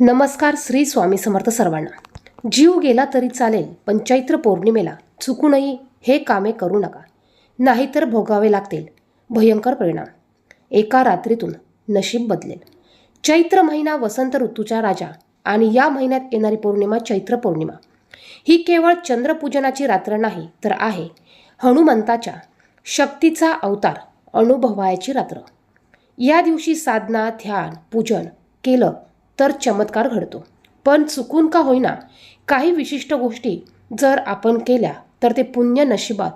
नमस्कार श्री स्वामी समर्थ सर्वांना. जीव गेला तरी चालेल पण चैत्र पौर्णिमेला चुकूनही हे कामे करू नका. नाहीतर भोगावे लागतील. भयंकर परिणाम. एका रात्रीतून नशीब बदलेल. चैत्र महिना वसंत ऋतूचा राजा आणि या महिन्यात येणारी पौर्णिमा चैत्र पौर्णिमा. ही केवळ चंद्रपूजनाची रात्र नाही तर आहे हनुमंताच्या शक्तीचा अवतार अनुभवायची रात्र. या दिवशी साधना ध्यान पूजन केलं तर चमत्कार घडतो. पण चुकून का होईना काही विशिष्ट गोष्टी जर आपण केल्या तर ते पुण्य नशिबात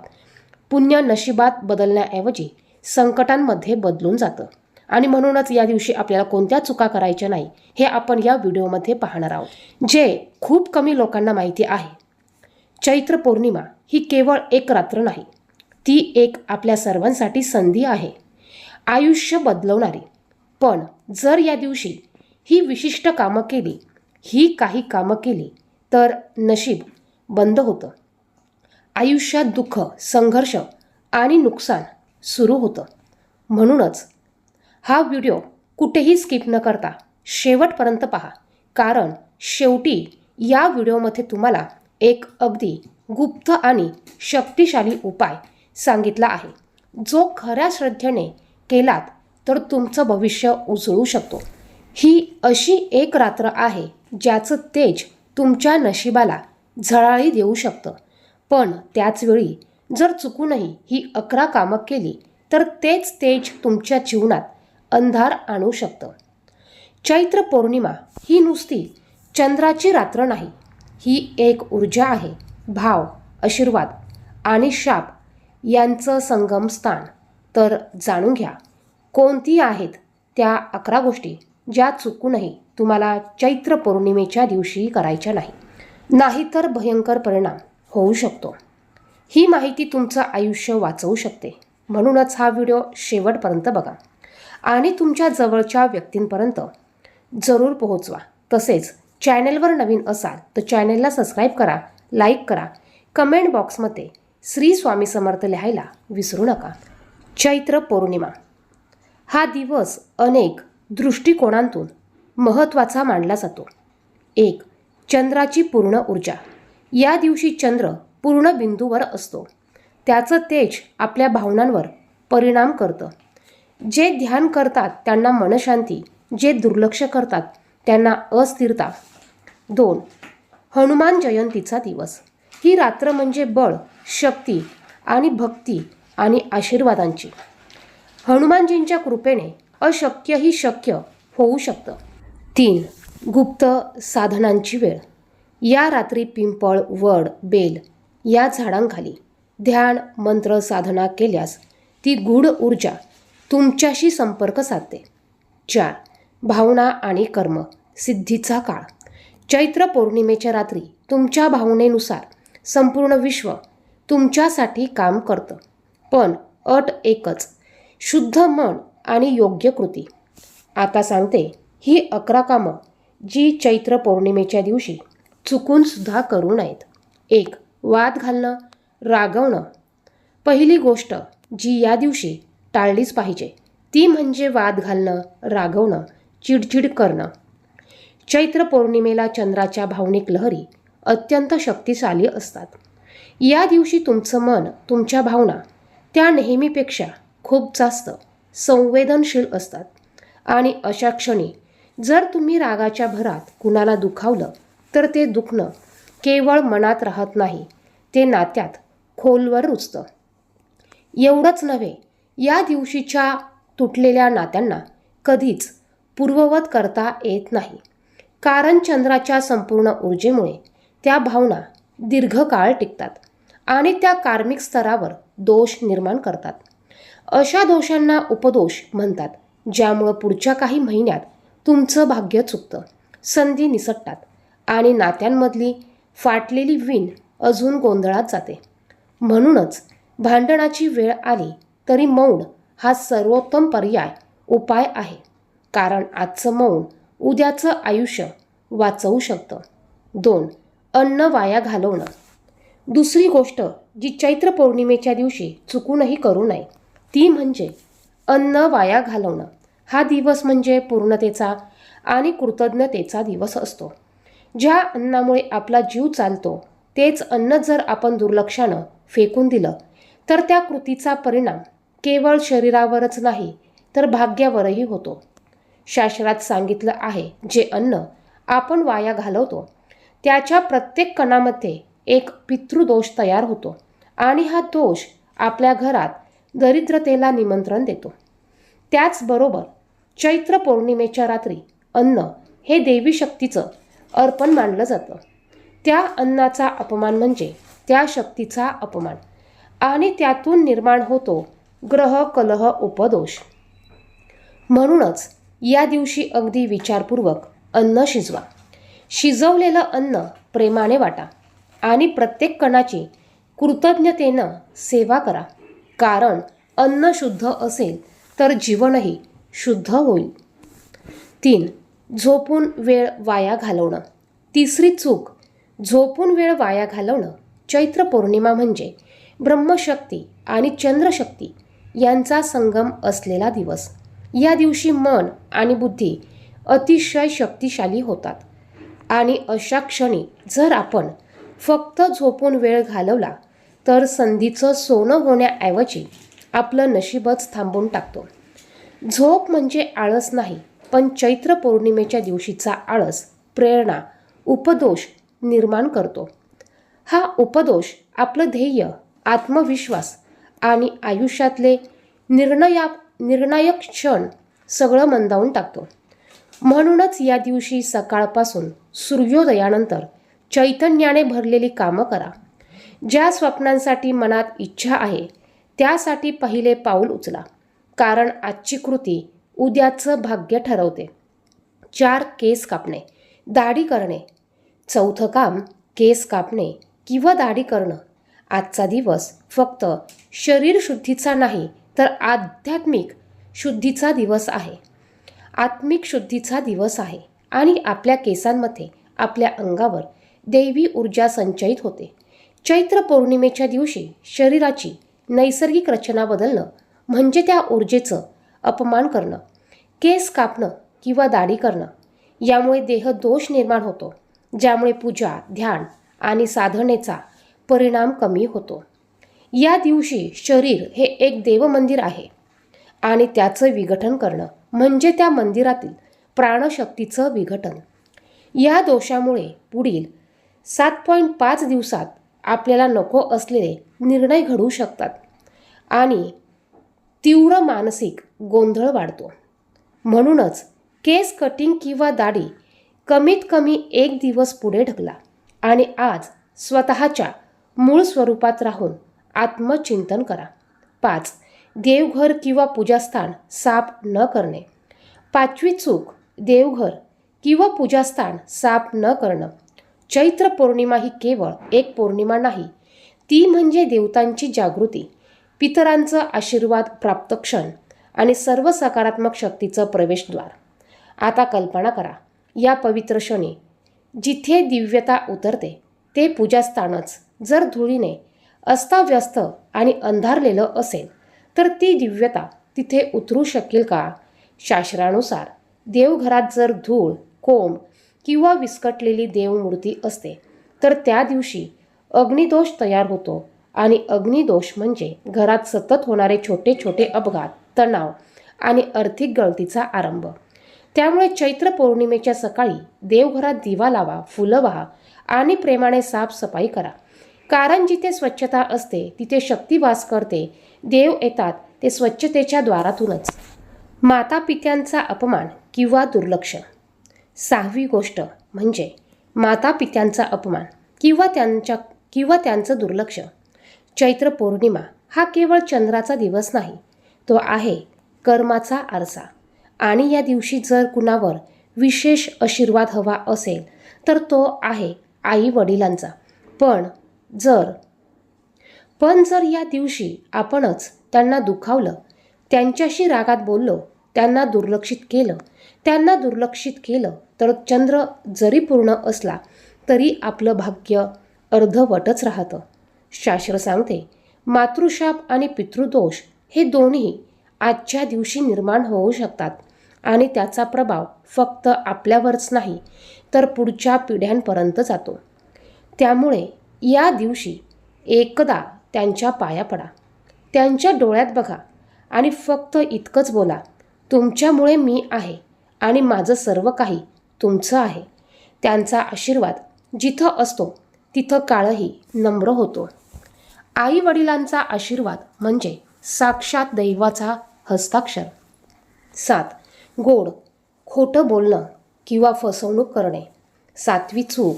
पुण्य नशिबात बदलण्याऐवजी संकटांमध्ये बदलून जातं. आणि म्हणूनच या दिवशी आपल्याला कोणत्या चुका करायच्या नाही हे आपण या व्हिडिओमध्ये पाहणार आहोत. जे खूप कमी लोकांना माहिती आहे. चैत्र पौर्णिमा ही केवळ एक रात्र नाही ती एक आपल्या सर्वांसाठी संधी आहे. आयुष्य बदलवणारी. पण जर या दिवशी ही विशिष्ट कामं केली ही काही कामं केली तर नशीब बंद होतं. आयुष्यात दुःख संघर्ष आणि नुकसान सुरू होतं. म्हणूनच हा व्हिडिओ कुठेही स्किप न करता शेवटपर्यंत पहा कारण शेवटी या व्हिडिओमध्ये तुम्हाला एक अगदी गुप्त आणि शक्तिशाली उपाय सांगितला आहे. जो खऱ्या श्रद्धेने केलात तर तुमचं भविष्य उजळू शकतो. ही अशी एक रात्र आहे ज्याचं तेज तुमच्या नशिबाला झळाळी देऊ शकतं. पण त्याचवेळी जर चुकूनही ही अकरा कामं केली तर तेच तेज तुमच्या जीवनात अंधार आणू शकतं. चैत्र पौर्णिमा ही नुसती चंद्राची रात्र नाही ही एक ऊर्जा आहे भाव आशीर्वाद आणि शाप यांचं संगम स्थान तर जाणून घ्या कोणती आहेत त्या अकरा गोष्टी? ज्या चुकूनही तुम्हाला चैत्र पौर्णिमेच्या दिवशी करायच्या नाही. नाहीतर भयंकर परिणाम होऊ शकतो. ही माहिती तुमचं आयुष्य वाचवू शकते. म्हणूनच हा व्हिडिओ शेवटपर्यंत बघा. आणि तुमच्या जवळच्या व्यक्तींपर्यंत जरूर पोहोचवा. तसेच चॅनेलवर नवीन असाल तर चॅनेलला सबस्क्राईब करा लाईक करा. कमेंट बॉक्समध्ये श्री स्वामी समर्थ लिहायला विसरू नका. चैत्र पौर्णिमा. हा दिवस अनेक दृष्टिकोनांतून महत्त्वाचा मानला जातो. एक चंद्राची पूर्ण ऊर्जा. या दिवशी चंद्र पूर्ण बिंदूवर असतो. त्याचं तेज आपल्या भावनांवर परिणाम करतं. जे ध्यान करतात त्यांना मनशांती जे दुर्लक्ष करतात त्यांना अस्थिरता. दोन हनुमान जयंतीचा दिवस. ही रात्र म्हणजे बळ शक्ती आणि भक्ती आणि आशीर्वादांची. हनुमानजींच्या कृपेने अशक्यही शक्य होऊ शकतं. तीन गुप्त साधनांची वेळ. या रात्री पिंपळ वड बेल या झाडांखाली ध्यान मंत्र साधना केल्यास ती गूढ ऊर्जा तुमच्याशी संपर्क साधते. चार भावना आणि कर्म सिद्धीचा काळ. चैत्र पौर्णिमेच्या रात्री तुमच्या भावनेनुसार संपूर्ण विश्व तुमच्यासाठी काम करतं. पण अट एकच शुद्ध मन आणि योग्य कृती. आता सांगते ही अकरा कामं जी चैत्र पौर्णिमेच्या दिवशी चुकूनसुद्धा करू नयेत एक वाद घालणं रागवणं. पहिली गोष्ट जी या दिवशी टाळलीच पाहिजे ती म्हणजे वाद घालणं रागवणं चिडचिड करणं. चैत्र पौर्णिमेला चंद्राच्या भावनिक लहरी अत्यंत शक्तिशाली असतात. या दिवशी तुमचं मन तुमच्या भावना त्या नेहमीपेक्षा खूप जास्त. संवेदनशील असतात. आणि अशा क्षणी जर तुम्ही रागाच्या भरात कुणाला दुखावलं तर ते दुखणं केवळ मनात राहत नाही ते नात्यात खोलवर रुजतं. एवढंच नव्हे या दिवशीच्या तुटलेल्या नात्यांना कधीच पूर्ववत करता येत नाही. कारण चंद्राच्या संपूर्ण ऊर्जेमुळे त्या भावना दीर्घकाळ टिकतात आणि त्या कार्मिक स्तरावर दोष निर्माण करतात. अशा दोषांना उपदोष म्हणतात ज्यामुळं पुढच्या काही महिन्यात तुमचं भाग्य चुकतं संधी निसटतात आणि नात्यांमधली फाटलेली विण अजून गोंधळात जाते. म्हणूनच भांडणाची वेळ आली तरी मौन हा सर्वोत्तम पर्याय उपाय आहे. कारण आजचं मौन उद्याचं आयुष्य वाचवू शकतं. दोन अन्न वाया घालवणं. दुसरी गोष्ट जी चैत्र पौर्णिमेच्या दिवशी चुकूनही करू नये. ती म्हणजे अन्न वाया घालवणं. हा दिवस म्हणजे पूर्णतेचा आणि कृतज्ञतेचा दिवस असतो. ज्या अन्नामुळे आपला जीव चालतो तेच अन्न जर आपण दुर्लक्षानं फेकून दिलं तर त्या कृतीचा परिणाम केवळ शरीरावरच नाही तर भाग्यावरही होतो. शास्त्रात सांगितलं आहे जे अन्न आपण वाया घालवतो त्याच्या प्रत्येक कणामध्ये एक पितृदोष तयार होतो आणि हा दोष आपल्या घरात दरिद्रतेला निमंत्रण देतो. त्याचबरोबर चैत्र पौर्णिमेच्या रात्री अन्न हे देवी शक्तीचं अर्पण मानलं जातं. त्या अन्नाचा अपमान म्हणजे त्या शक्तीचा अपमान. आणि त्यातून निर्माण होतो ग्रह कलह उपदोष. म्हणूनच या दिवशी अगदी विचारपूर्वक अन्न शिजवा. शिजवलेलं अन्न प्रेमाने वाटा आणि प्रत्येक कणाची कृतज्ञतेनं सेवा करा. कारण अन्न शुद्ध असेल तर जीवनही शुद्ध होईल. तीन झोपून वेळ वाया घालवणं. तिसरी चूक झोपून वेळ वाया घालवणं चैत्र पौर्णिमा म्हणजे ब्रह्मशक्ती आणि चंद्रशक्ती यांचा संगम असलेला दिवस. या दिवशी मन आणि बुद्धी अतिशय शक्तिशाली होतात. आणि अशा क्षणी जर आपण फक्त झोपून वेळ घालवला तर संधीचं सोनं होण्याऐवजी आपलं नशीबच थांबून टाकतो. झोप म्हणजे आळस नाही पण चैत्र पौर्णिमेच्या दिवशीचा आळस प्रेरणा उपदोष निर्माण करतो. हा उपदोष आपलं ध्येय आत्मविश्वास आणि आयुष्यातले निर्णया निर्णायक क्षण सगळं मंदावून टाकतो. म्हणूनच या दिवशी सकाळपासून सूर्योदयानंतर चैतन्याने भरलेली कामं करा. ज्या स्वप्नांसाठी मनात इच्छा आहे त्यासाठी पहिले पाऊल उचला. कारण आजची कृती उद्याचं भाग्य ठरवते. चार केस कापणे. दाढी करणे. चौथं काम केस कापणे किंवा दाढी करणं. आजचा दिवस फक्त शरीर शुद्धीचा नाही तर आध्यात्मिक शुद्धीचा दिवस आहे. आत्मिक शुद्धीचा दिवस आहे आणि आपल्या केसांमध्ये आपल्या अंगावर दैवी ऊर्जा संचयित होते. चैत्र पौर्णिमेच्या दिवशी शरीराची नैसर्गिक रचना बदलणं म्हणजे त्या ऊर्जेचं अपमान करणं केस कापणं किंवा दाढी करणं यामुळे देह दोष निर्माण होतो ज्यामुळे पूजा ध्यान आणि साधनेचा परिणाम कमी होतो. या दिवशी शरीर हे एक देवमंदिर आहे आणि त्याचं विघटन करणं म्हणजे त्या मंदिरातील प्राणशक्तीचं विघटन. या दोषामुळे पुढील सात पॉईंट पाच दिवसात आपल्याला नको असलेले निर्णय घडू शकतात. आणि तीव्र मानसिक गोंधळ वाढतो. म्हणूनच केस कटिंग किंवा दाढी कमीत कमी एक दिवस पुढे ढकला आणि आज स्वतःच्या मूळ स्वरूपात राहून आत्मचिंतन करा. पाच देवघर किंवा पूजास्थान साफ न करणे. पाचवी चूक देवघर किंवा पूजास्थान साफ न करणं. चैत्र पौर्णिमा ही केवळ एक पौर्णिमा नाही ती म्हणजे देवतांची जागृती पितरांचं आशीर्वाद प्राप्त क्षण आणि सर्व सकारात्मक शक्तीचं प्रवेशद्वार. आता कल्पना करा या पवित्र क्षणी जिथे दिव्यता उतरते ते पूजास्थानच जर धुळीने अस्ताव्यस्त आणि अंधारलेलं असेल तर ती दिव्यता तिथे उतरू शकेल का? शास्त्रानुसार देवघरात जर धूळ कोंब किंवा विस्कटलेली देवमूर्ती असते. तर त्या दिवशी अग्निदोष तयार होतो आणि अग्निदोष म्हणजे घरात सतत होणारे छोटे छोटे अपघात तणाव आणि आर्थिक गळतीचा आरंभ. त्यामुळे चैत्र पौर्णिमेच्या सकाळी देवघरात दिवा लावा फुलं वाहा आणि प्रेमाने साफसफाई करा. कारण जिथे स्वच्छता असते तिथे शक्ती वास करते. देव येतात ते स्वच्छतेच्या द्वारातूनच. माता पित्यांचा अपमान किंवा दुर्लक्ष. सहावी गोष्ट म्हणजे माता पित्यांचा अपमान किंवा त्यांच्या किंवा त्यांचं दुर्लक्ष. चैत्र पौर्णिमा हा केवळ चंद्राचा दिवस नाही तो आहे कर्माचा आरसा. आणि या दिवशी जर कुणावर विशेष आशीर्वाद हवा असेल तर तो आहे आई वडिलांचा पण जर पण जर या दिवशी आपणच त्यांना दुखावलं त्यांच्याशी रागात बोललो त्यांना दुर्लक्षित केलं. त्यांना दुर्लक्षित केलं तर चंद्र जरी पूर्ण असला तरी आपलं भाग्य अर्धवटच राहतं. शास्त्र सांगते मातृशाप आणि पितृदोष हे दोन्ही आजच्या दिवशी निर्माण होऊ शकतात आणि त्याचा प्रभाव फक्त आपल्यावरच नाही तर पुढच्या पिढ्यांपर्यंत जातो. त्यामुळे या दिवशी एकदा त्यांच्या पाया पडा. त्यांच्या डोळ्यात बघा आणि फक्त इतकंच बोला. तुमच्यामुळे मी आहे आणि माझं सर्व काही तुमचं आहे. त्यांचा आशीर्वाद जिथं असतो तिथं काळही नम्र होतो. आई वडिलांचा आशीर्वाद म्हणजे साक्षात दैवाचा हस्ताक्षर. सात गोड खोटं बोलणं किंवा फसवणूक करणे. सातवी चूक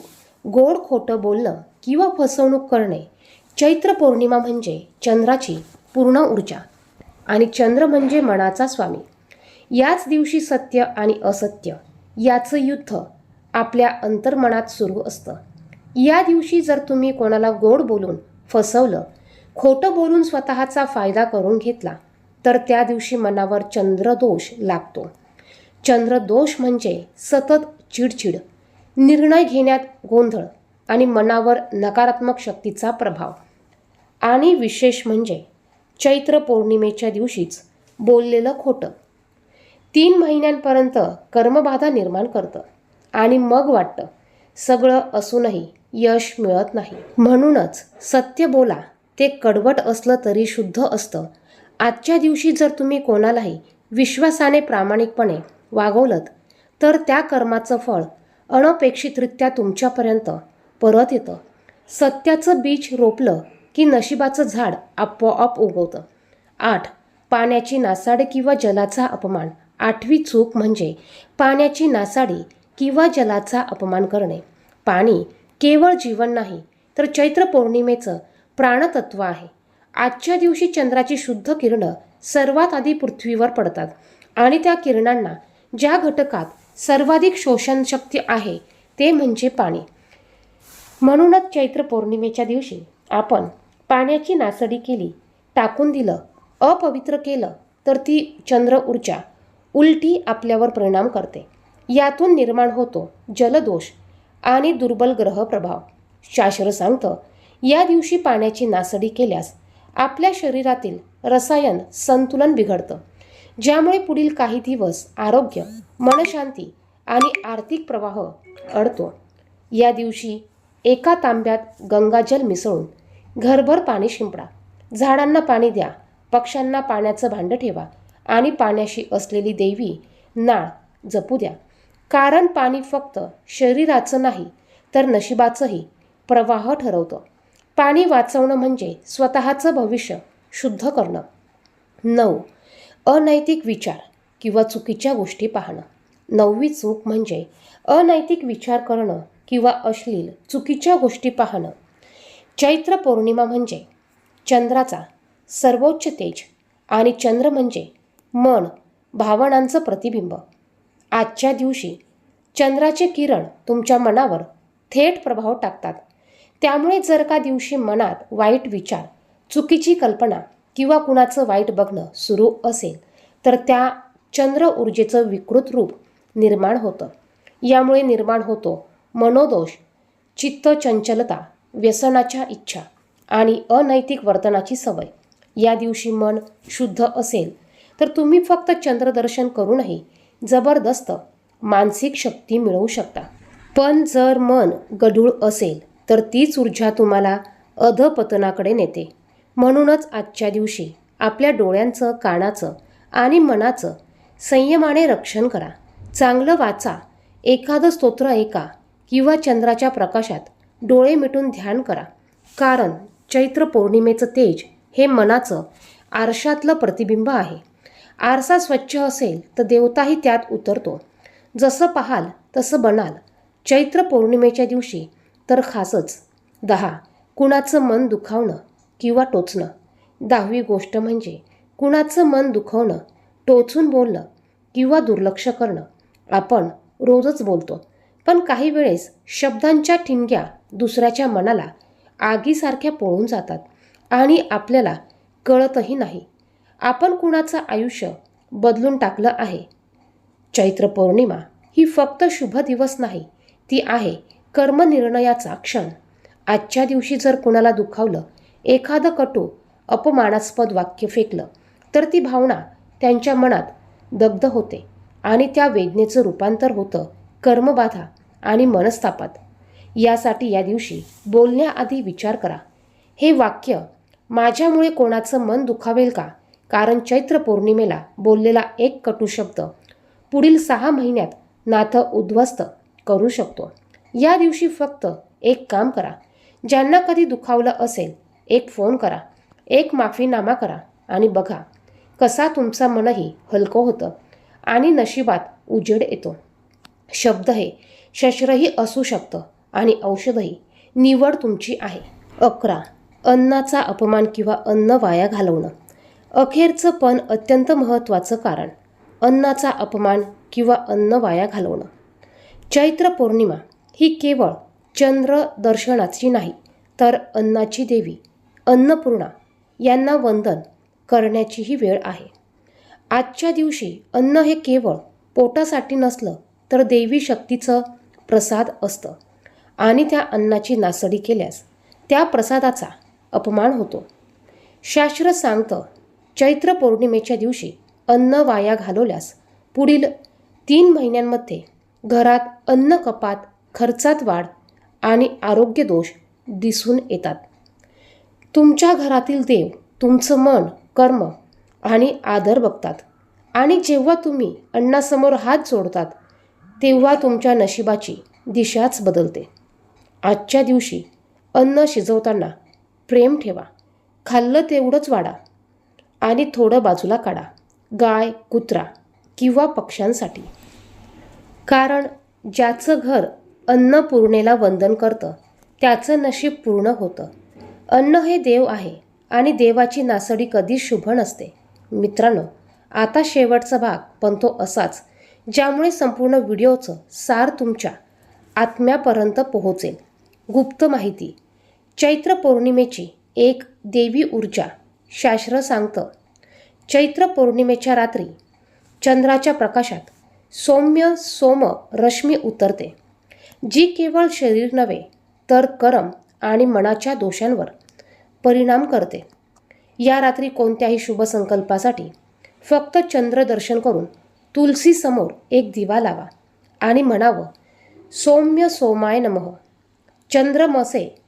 गोड खोटं बोलणं किंवा फसवणूक करणे. चैत्र पौर्णिमा म्हणजे चंद्राची पूर्ण ऊर्जा. आणि चंद्र म्हणजे मनाचा स्वामी. याच दिवशी सत्य आणि असत्य याचं युद्ध आपल्या अंतर्मनात सुरू असतं. या दिवशी जर तुम्ही कोणाला गोड बोलून फसवलं खोटं बोलून स्वतःचा फायदा करून घेतला तर त्या दिवशी मनावर चंद्रदोष लागतो चंद्रदोष म्हणजे सतत चिडचिड निर्णय घेण्यात गोंधळ आणि मनावर नकारात्मक शक्तीचा प्रभाव. आणि विशेष म्हणजे चैत्र पौर्णिमेच्या दिवशीच बोललेलं खोटं तीन महिन्यांपर्यंत कर्मबाधा निर्माण करतं. आणि मग वाटतं सगळं असूनही यश मिळत नाही. म्हणूनच सत्य बोला ते कडवट असलं तरी शुद्ध असतं. आजच्या दिवशी जर तुम्ही कोणालाही विश्वासाने प्रामाणिकपणे वागवलत तर त्या कर्माचं फळ अनपेक्षितरित्या तुमच्यापर्यंत परत येतं. सत्याचं बीज रोपलं की नशिबाचं झाड आपोआप उगवतं. आठ. पाण्याची नासाड किंवा जलाचा अपमान. आठवी चूक म्हणजे पाण्याची नासाडी किंवा जलाचा अपमान करणे. पाणी केवळ जीवन नाही तर चैत्र पौर्णिमेचं प्राणतत्व आहे. आजच्या दिवशी चंद्राची शुद्ध किरणं सर्वात आधी पृथ्वीवर पडतात आणि त्या किरणांना ज्या घटकात सर्वाधिक शोषण शक्ती आहे ते म्हणजे पाणी. म्हणूनच चैत्र पौर्णिमेच्या दिवशी आपण पाण्याची नासडी केली टाकून दिलं अपवित्र केलं तर ती चंद्र ऊर्जा उलटी आपल्यावर परिणाम करते. यातून निर्माण होतो जलदोष आणि दुर्बल ग्रह प्रभाव. शास्त्र सांगतं या दिवशी पाण्याची नासडी केल्यास आपल्या शरीरातील रसायन संतुलन बिघडतं ज्यामुळे पुढील काही दिवस आरोग्य मनशांती आणि आर्थिक प्रवाह अडतो. या दिवशी एका तांब्यात गंगाजल मिसळून घरभर पाणी शिंपडा. झाडांना पाणी द्या पक्ष्यांना पाण्याचं भांडं ठेवा आणि पाण्याशी असलेली देवी नाळ जपू द्या. कारण पाणी फक्त शरीराचं नाही तर नशिबाचंही प्रवाह ठरवतं. पाणी वाचवणं म्हणजे स्वतःचं भविष्य शुद्ध करणं. नऊ. अनैतिक विचार किंवा चुकीच्या गोष्टी पाहणं. नववी चूक म्हणजे अनैतिक विचार करणं किंवा अश्लील चुकीच्या गोष्टी पाहणं. चैत्र पौर्णिमा म्हणजे चंद्राचा सर्वोच्च तेज आणि चंद्र म्हणजे मन भावनांचं प्रतिबिंब. आजच्या दिवशी चंद्राचे किरण तुमच्या मनावर थेट प्रभाव टाकतात. त्यामुळे जर का दिवशी मनात वाईट विचार चुकीची कल्पना किंवा कुणाचं वाईट बघणं सुरू असेल तर त्या चंद्र ऊर्जेचं विकृत रूप निर्माण होतं. यामुळे निर्माण होतो मनोदोष चित्तचंचलता व्यसनाच्या इच्छा आणि अनैतिक वर्तनाची सवय. या दिवशी मन शुद्ध असेल तर तुम्ही फक्त चंद्रदर्शन करूनही जबरदस्त मानसिक शक्ती मिळवू शकता. पण जर मन गढूळ असेल तर तीच ऊर्जा तुम्हाला अधपतनाकडे नेते. म्हणूनच आजच्या दिवशी आपल्या डोळ्यांचं कानाचं आणि मनाचं संयमाने रक्षण करा. चांगलं वाचा. एखादं स्तोत्र ऐका किंवा चंद्राच्या प्रकाशात डोळे मिटून ध्यान करा. कारण चैत्र पौर्णिमेचं तेज हे मनाचं आरशातलं प्रतिबिंब आहे. आरसा स्वच्छ असेल तर देवताही त्यात उतरतो. जसं पाहाल तसं बनाल. चैत्र पौर्णिमेच्या दिवशी तर खासच. दहा. कुणाचं मन दुखावणं किंवा टोचणं. दहावी गोष्ट म्हणजे कुणाचं मन दुखवणं टोचून बोलणं किंवा दुर्लक्ष करणं. आपण रोजच बोलतो. पण काही वेळेस शब्दांच्या ठिणग्या दुसऱ्याच्या मनाला आगीसारख्या पोळून जातात आणि आपल्याला कळतही नाही. आपण कुणाचं आयुष्य बदलून टाकलं आहे? चैत्र पौर्णिमा ही फक्त शुभ दिवस नाही ती आहे कर्मनिर्णयाचा क्षण. आजच्या दिवशी जर कुणाला दुखावलं एखादं कटू अपमानास्पद वाक्य फेकलं तर ती भावना त्यांच्या मनात दग्ध होते आणि त्या वेदनेचं रूपांतर होतं कर्मबाधा आणि मनस्तापात. यासाठी या दिवशी बोलण्याआधी विचार करा. हे वाक्य माझ्यामुळे कोणाचं मन दुखावेल का? कारण चैत्र पौर्णिमेला बोललेला एक कटू शब्द पुढील सहा महिन्यात नाथ उद्ध्वस्त करू शकतो. या दिवशी फक्त एक काम करा. ज्यांना कधी दुखावलं असेल एक फोन करा. एक माफीनामा करा आणि बघा कसा तुमचा मनही हलकं होतं आणि नशिबात उजेड येतो. शब्द हे शस्त्रही असू शकतं आणि औषधही निवड तुमची आहे. अकरा. अन्नाचा अपमान किंवा अन्न वाया घालवणं. अखेरचं पण अत्यंत महत्त्वाचं कारण अन्नाचा अपमान किंवा अन्न वाया घालवणं. चैत्र पौर्णिमा ही केवळ चंद्र दर्शनाची नाही तर अन्नाची देवी अन्नपूर्णा यांना वंदन करण्याचीही वेळ आहे. आजच्या दिवशी अन्न हे केवळ पोटासाठी नसलं तर देवी शक्तीचं प्रसाद असतं आणि त्या अन्नाची नासडी केल्यास त्या प्रसादाचा अपमान होतो. शास्त्र सांगतं चैत्र पौर्णिमेच्या दिवशी अन्न वाया घालवल्यास पुढील तीन महिन्यांमध्ये घरात अन्न कपात खर्चात वाढ आणि आरोग्य दोष दिसून येतात. तुमच्या घरातील देव तुमचं मन कर्म आणि आदर बघतात आणि जेव्हा तुम्ही अण्णासमोर हात जोडतात तेव्हा तुमच्या नशिबाची दिशाच बदलते. आजच्या दिवशी अन्न शिजवताना प्रेम ठेवा. खाल्लं तेवढंच वाढा. आणि थोडं बाजूला काढा. गाय कुत्रा किंवा पक्ष्यांसाठी. कारण ज्याचं घर अन्नपूर्णेला वंदन करतं त्याचं नशीब पूर्ण होतं. अन्न हे देव आहे आणि देवाची नासडी कधीच शुभ नसते. मित्रांनो आता शेवटचा भाग पण तो असाच ज्यामुळे संपूर्ण व्हिडिओचं सार तुमच्या आत्म्यापर्यंत पोहोचेल. गुप्त माहिती. चैत्र पौर्णिमेची एक देवी ऊर्जा. शास्त्र सांगतं. चैत्र पौर्णिमेच्या रात्री चंद्राच्या प्रकाशात सौम्य सोम रश्मी उतरते. जी केवळ शरीर नव्हे तर करम आणि मनाच्या दोषांवर परिणाम करते. या रात्री कोणत्याही शुभ संकल्पासाठी फक्त चंद्रदर्शन करून तुलसीसमोर एक दिवा लावा आणि म्हणावं सौम्य सोमाय नमः. चंद्रमसे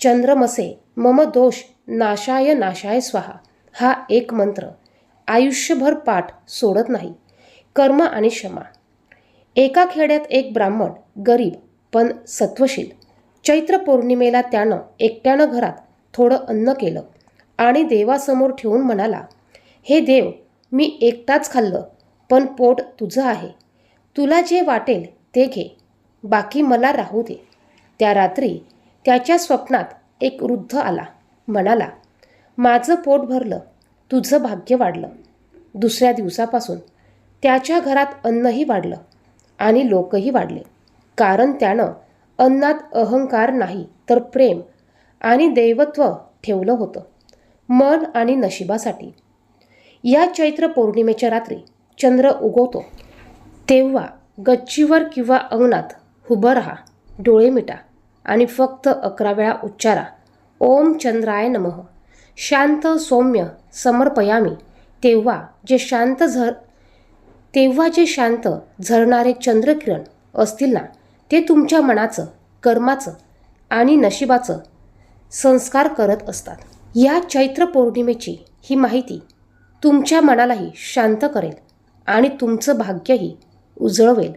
चंद्रमसे मम दोष नाशाय नाशाय स्वाहा. हा एक मंत्र. आयुष्यभर पाठ सोडत नाही. कर्म आणि क्षमा. एका खेड्यात एक ब्राह्मण गरीब पण सत्वशील. चैत्र पौर्णिमेला त्यानं एकट्यानं घरात थोडं अन्न केलं आणि देवासमोर ठेवून म्हणाला हे देव मी एकटाच खाल्लं पण पोट तुझं आहे. तुला जे वाटेल ते घे. बाकी मला राहू दे. त्या रात्री त्याच्या स्वप्नात एक वृद्ध आला. म्हणाला माझं पोट भरलं. तुझं भाग्य वाढलं. दुसऱ्या दिवसापासून त्याच्या घरात अन्नही वाढलं आणि लोकही वाढले. कारण त्यानं अन्नात अहंकार नाही तर प्रेम आणि दैवत्व ठेवलं होतं मन आणि नशिबासाठी. या चैत्र पौर्णिमेच्या रात्री चंद्र उगवतो. तेव्हा गच्चीवर किंवा अंगणात उभं राहा डोळे मिटा आणि फक्त अकरा वेळा उच्चारा. ओम चंद्राय नमः. शांत सौम्य समर्पयामी. तेव्हा जे शांत झर तेव्हा जे शांत झरणारे चंद्रकिरण असतील ना ते तुमच्या मनाचं कर्माचं आणि नशिबाचं संस्कार करत असतात. या चैत्र पौर्णिमेची ही माहिती तुमच्या मनालाही शांत करेल आणि तुमचं भाग्यही उजळवेल.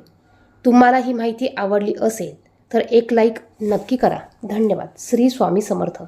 तुम्हाला ही माहिती आवडली असेल तर एक लाईक नक्की करा. धन्यवाद. श्री स्वामी समर्थ.